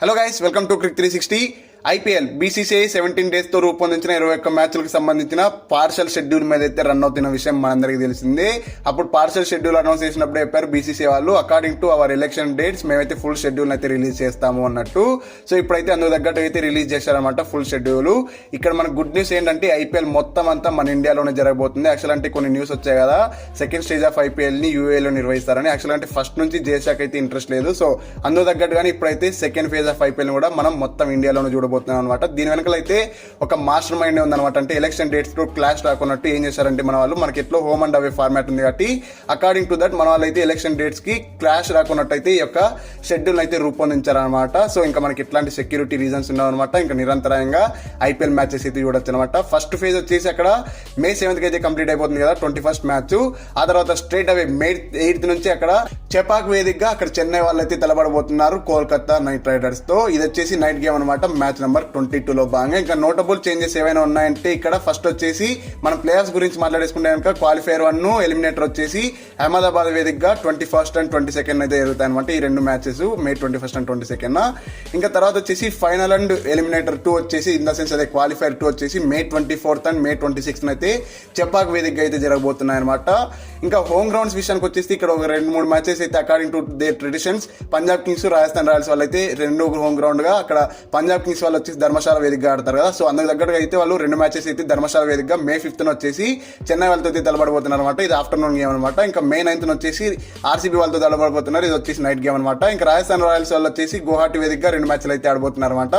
Hello guys, welcome to Crick 360. IPL BCCI seventeen డేస్తో రూపొందించిన ఇరవై ఒక్క మ్యాచ్లకు సంబంధించిన పార్షల్ షెడ్యూల్ మీద అయితే రన్ అవుతున్న విషయం మనందరికీ తెలిసింది. అప్పుడు పార్షల్ షెడ్యూల్ అనౌన్స్ చేసినప్పుడు చెప్పారు బీసీసీ వాళ్ళు according to our election dates మేమైతే ఫుల్ షెడ్యూల్ అయితే రిలీజ్ చేస్తాము అన్నట్టు. సో ఇప్పుడైతే అందుకు తగ్గట్టు అయితే రిలీజ్ చేశారనమాట ఫుల్ షెడ్యూల్ ఇక్కడ మన గుడ్ న్యూస్ ఏంటంటే ఐపీఎల్ మొత్తం అంతా మన ఇండియాలోనే జరగబోతుంది. యాక్చువల్ అంటే కొన్ని న్యూస్ వచ్చాయి కదా. సెకండ్ స్టేజ్ ఆఫ్ ఐపీఎల్ని యూఏలో నిర్వహిస్తారని. యాక్చువల్ అంటే ఫస్ట్ నుంచి జేసాక్ అయితే ఇంట్రెస్ట్ లేదు. సో అందుకు తగ్గట్టుగానే ఇప్పుడైతే సెకండ్ ఫేజ్ ఆఫ్ ఐపీఎల్ కూడా మనం మొత్తం ఇండియాలోనే చూడబోతున్నాం అనమాట దీని వెనకాల అయితే ఒక మాస్టర్ మైండ్ ఉందన్నమాట. అంటే ఎలక్షన్ డేట్స్తో క్లాష్ రాకున్నట్టు ఏం చేశారంటే మన వాళ్ళు మనకి ఎట్లో హోమ్ అండ్ అవే ఫార్మాట్ ఉంది కాబట్టి అకార్డింగ్ టు దట్ మన వాళ్ళు అయితే ఎలక్షన్ డేట్స్కి క్లాష్ రాకున్నట్టు అయితే ఈ యొక్క షెడ్యూల్ అయితే రూపొందించారనమాట సో ఇంకా మనకి ఎట్లాంటి సెక్యూరిటీ రీజన్స్ ఉన్నాయన్నమాట. ఇంకా నిరంతరంగా ఐపీఎల్ మ్యాచెస్ అయితే చూడొచ్చు అనమాట ఫస్ట్ ఫేజ్ వచ్చేసి అక్కడ మే సెవెంత్కి అయితే కంప్లీట్ అయిపోతుంది కదా ట్వంటీ ఫస్ట్ మ్యాచ్ ఆ తర్వాత స్ట్రేట్ అవే మే ఎయిత్ నుంచి అక్కడ చెపాక్ వేదికగా అక్కడ చెన్నై వాళ్ళు అయితే తలబడబోతున్నారు కోల్కతా నైట్ రైడర్స్తో. ఇది వచ్చేసి నైట్ గేమ్ అనమాట మ్యాచ్ నెంబర్ ట్వంటీ టూలో భాగంగా ఇంకా నోటబుల్ చేంజెస్ ఏవైనా ఉన్నాయంటే ఇక్కడ ఫస్ట్ వచ్చేసి మన ప్లేయర్స్ గురించి మాట్లాడేసుకుంటే కనుక క్వాలిఫైర్ వన్ ఎలిమినేటర్ వచ్చేసి అహ్మదాబాద్ వేదికగా twenty first and twenty second అయితే జరుగుతాయి అనమాట ఈ రెండు matches May twenty first and twenty second ఇంకా తర్వాత వచ్చేసి ఫైనల్ అండ్ ఎలిమినేటర్ టూ వచ్చేసి ఇన్ ద సెన్స్ అదే క్వాలిఫైర్ టూ వచ్చేసి May twenty fourth and May twenty sixth అయితే చెపాక్ వేదికగా అయితే జరగబోతున్నాయి అనమాట ఇంకా హోమ్ గ్రౌండ్స్ విషయానికి వచ్చేసి ఇక్కడ ఒక రెండు మూడు మ్యాచెస్ అయితే according to the traditions Punjab Kings Rajasthan Royals వాళ్ళు అయితే రెండు హోమ్ గ్రౌండ్గా అక్కడ పంజాబ్ కింగ్స్ వాళ్ళు వచ్చేసి ధర్మశాల వేదికగా ఆడతారు కదా. సో అందుకు దగ్గరగా అయితే వాళ్ళు రెండు మ్యాచెస్ అయితే ధర్మశాల వేదికగా మే ఫిఫ్త్ వచ్చేసి చెన్నై వాళ్ళతో అయితే తలబడబోతున్నారు అనమాట ఇది ఆఫ్టర్నూన్ గేమ్ అనమాట ఇంకా మే నైన్త్ వచ్చేసి ఆర్సీబీ వాళ్ళతో తలబడబోతున్నారు ఇది వచ్చేసి నైట్ గేమ్ అనమాట ఇంకా రాజస్థాన్ రాయల్స్ వాళ్ళు వచ్చేసి గువాహటి వేదికగా రెండు మ్యాచ్లు అయితే ఆడబోతున్నారు అనమాట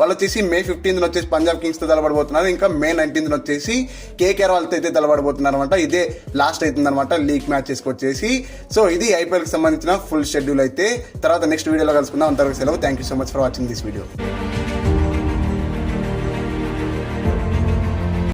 వాళ్ళు వచ్చేసి మే ఫిఫ్టీన్త్ వచ్చేసి పంజాబ్ కింగ్స్తో తలబడబోతున్నారు ఇంకా మే నైన్టీన్త్ వచ్చేసి కేకేఆర్ వాళ్ళతో అయితే తలబడబోతున్నారు అనమాట ఇదే లాస్ట్ అవుతుంది అనమాట లీగ్ మ్యాచెస్ వచ్చేసి. సో ఇది ఐపీఎల్కి సంబంధించిన ఫుల్ షెడ్యూల్ అయితే. తర్వాత నెక్స్ట్ వీడియోలో కలుసుకుందాం. అంతవరకు సెలవు. Thank you so much for watching this video